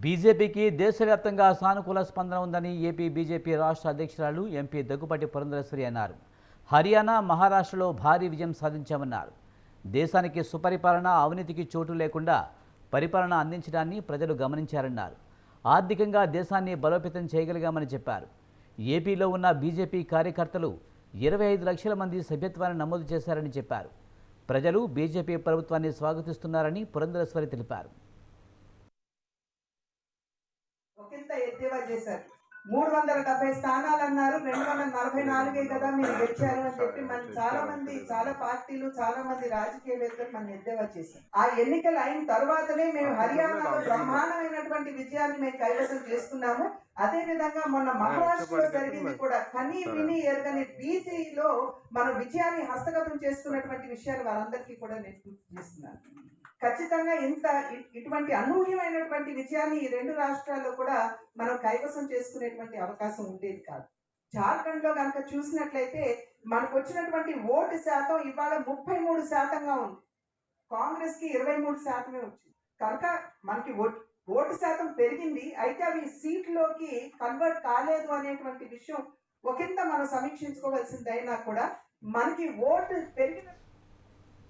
బీజేపీకి దేశవ్యాప్తంగా సానుకూల స్పందన ఉందని ఏపీ బీజేపీ రాష్ట్ర అధ్యక్షురాలు ఎంపీ దగ్గుపాటి పురంధరేశ్వరి అన్నారు. హర్యానా మహారాష్ట్రలో భారీ విజయం సాధించామన్నారు. దేశానికి సుపరిపాలన అవినీతికి చోటు లేకుండా పరిపాలన అందించడాన్ని ప్రజలు గమనించారన్నారు. ఆర్థికంగా దేశాన్ని బలోపేతం చేయగలిగామని చెప్పారు. ఏపీలో ఉన్న బీజేపీ కార్యకర్తలు ఇరవై ఐదు లక్షల మంది సభ్యత్వాన్ని నమోదు చేశారని చెప్పారు. ప్రజలు బీజేపీ ప్రభుత్వాన్ని స్వాగతిస్తున్నారని పురంధరేశ్వరి తెలిపారు. ఒకంత ఎద్దేవా చేశారు మూడు వందల డెబ్బై స్థానాలు అన్నారు రెండు వందల నలభై నాలుగే కదా మీరు గెలిచారు అని చెప్పి మన చాలా మంది చాలా పార్టీలు చాలా మంది రాజకీయవేత్తలు మన ఎద్దేవా చేశారు. ఆ ఎన్నికలు అయిన తర్వాతనే మేము హర్యానాలో బ్రహ్మాండమైనటువంటి విజయాన్ని మేము కైవసం చేసుకున్నాము. అదే విధంగా మొన్న మహారాష్ట్రలో జరిగింది కూడా కని విని ఎరగని బీసీలో మన విజయాన్ని హస్తగతం చేసుకున్నటువంటి విషయాలు వారందరికీ కూడా నేను గుర్తు చేస్తున్నాను. ఖచ్చితంగా ఇంత ఇటువంటి అనూహ్యమైనటువంటి విజయాన్ని ఈ రెండు రాష్ట్రాల్లో కూడా మనం కైవసం చేసుకునేటువంటి అవకాశం ఉండేది కాదు. జార్ఖండ్లో కనుక చూసినట్లయితే మనకు వచ్చినటువంటి ఓటు శాతం ఇవాళ ముప్పై మూడు శాతంగా ఉంది. కాంగ్రెస్కి ఇరవై మూడు శాతమే వచ్చింది. కనుక మనకి ఓటు ఓటు శాతం పెరిగింది. అయితే అవి సీట్లోకి కన్వర్ట్ కాలేదు అనేటువంటి విషయం ఒకంత మనం సమీక్షించుకోవాల్సిందైనా కూడా మనకి ఓటు పెరిగిన